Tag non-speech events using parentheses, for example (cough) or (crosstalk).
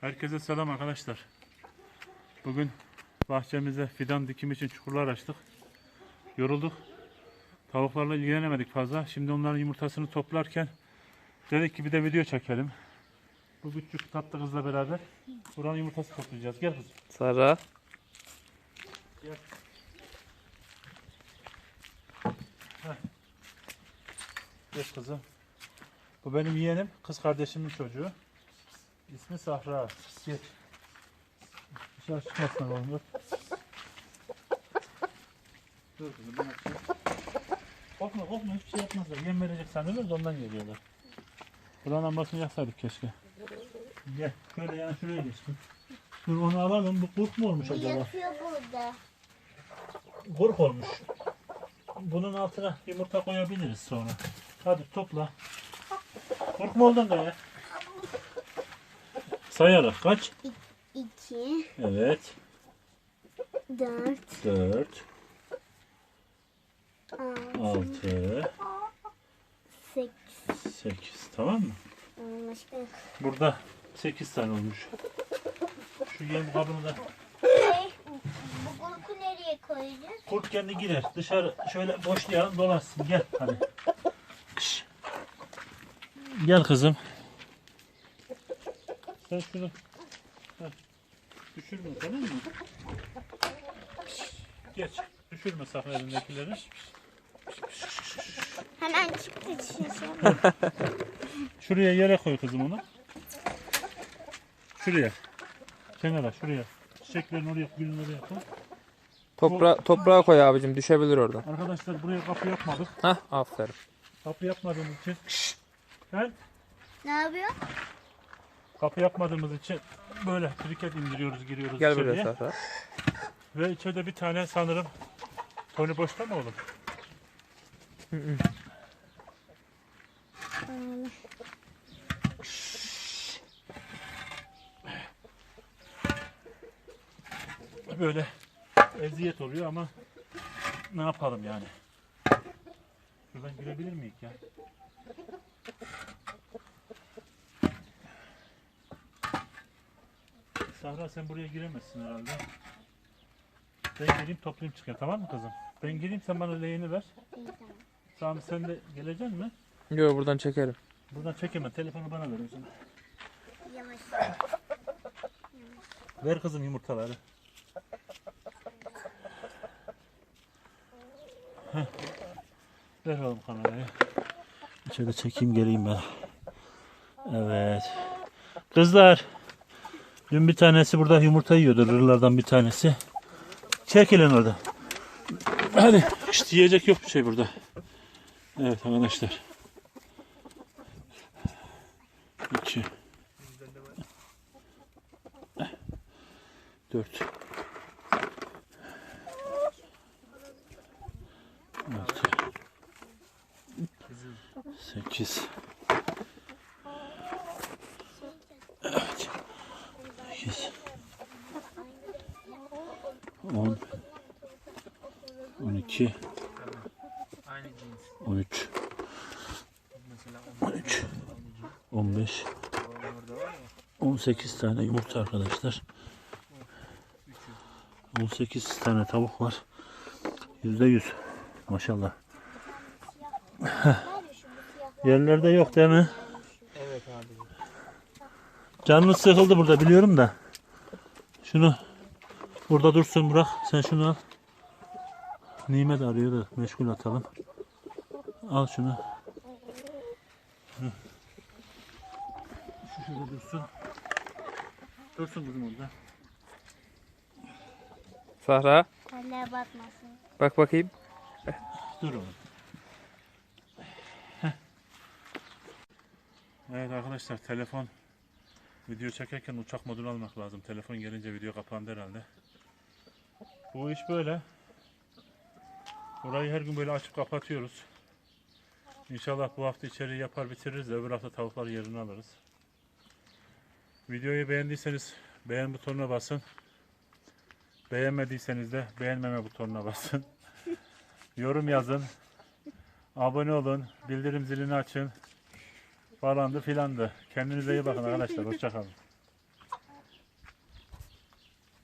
Herkese selam arkadaşlar. Bugün bahçemize fidan dikim için çukurlar açtık. Yorulduk. Tavuklarla ilgilenemedik fazla. Şimdi onların yumurtasını toplarken dedik ki bir de video çekelim. Bu küçük tatlı kızla beraber buranın yumurtası toplayacağız. Gel kızım. Sara. Gel kızım. Bu benim yeğenim. Kız kardeşimin çocuğu. İsmi Sahra. Geç. Dışarı çıkmasın oğlum. Dur. Dur kızım ben açayım. Korkma korkma hiçbir şey yapmazlar. Yem verecek sanıyorlar da ondan geliyorlar. Buranın lambasını yaksaydık keşke. Gel. Şöyle yani şuraya geç. Dur onu alalım. Bu kurt mu olmuş acaba? Yatıyor burada. Kurk olmuş. Bunun altına yumurta koyabiliriz sonra. Hadi topla. Kurk mu oldun da ya? Sayarak kaç? 2, Evet. 4, 4, 6, 6, 8. 8. Tamam mı? Başka Burada 8 tane olmuş. Şu yem kabını da şey, bu kurku nereye koyacağız? kurt kendi girer. Dışarı şöyle boşlayalım dolaşsın. Gel hadi. Kış. Gel kızım. Sen şunu Heh. düşürme tamam mı? Geç. Düşürme sakın elindekileri. Hemen çıktı şişe. Şuraya yere koy kızım onu. Şuraya. Kenara şuraya. Çiçeklerini oraya, gülün oraya koy. Topra toprağa koy abicim düşebilir oradan. Arkadaşlar buraya kapı yapmadık. Hah aferin. Kapı yapmadığımız için ben Ne yapıyor? Kapı yapmadığımız için böyle kriket indiriyoruz, giriyoruz Gel içeriye. buraya. Ve içeride bir tane sanırım Tony boşta mı oğlum? Böyle eziyet oluyor ama ne yapalım yani? Şuradan girebilir miyiz ya? Sahra sen buraya giremezsin herhalde. Ben geleyim toplayayım çıkayım tamam mı kızım? Ben geleyim sen bana leğeni ver. Sami sen de geleceksin mi? Yok buradan çekerim. Buradan çekemem. Telefonu bana ver o zaman. Yavaş. Ver kızım yumurtaları. Heh. Ver oğlum kamerayı. İçeride çekeyim geleyim ben. Evet. Kızlar. Dün bir tanesi burada yumurta yiyordu. Rırlardan bir tanesi. Çekilin orada. Hadi. İşte yiyecek yok bir şey burada. Evet arkadaşlar. İki. Dört. Altı. Sekiz. 10 12 13 13 15 18 tane yumurta arkadaşlar. 18 tane tavuk var. %100 maşallah. Yerlerde yok değil mi? Evet abi. Canınız sıkıldı burada biliyorum da. Şunu burada dursun bırak. Sen şunu al. Nimet arıyor da meşgul atalım. Al şunu. Hı. Şu şurada dursun. Dursun kızım orada. Sahra Kaleye batmasın. bak bakayım. Dur oğlum. Evet arkadaşlar telefon video çekerken uçak modunu almak lazım. Telefon gelince video kapandı herhalde. Bu iş böyle. Burayı her gün böyle açıp kapatıyoruz. İnşallah bu hafta içeri yapar bitiririz de öbür hafta tavuklar yerini alırız. Videoyu beğendiyseniz beğen butonuna basın. Beğenmediyseniz de beğenmeme butonuna basın. (laughs) Yorum yazın. Abone olun. Bildirim zilini açın. Falandı filandı. Kendinize iyi bakın arkadaşlar. Hoşçakalın.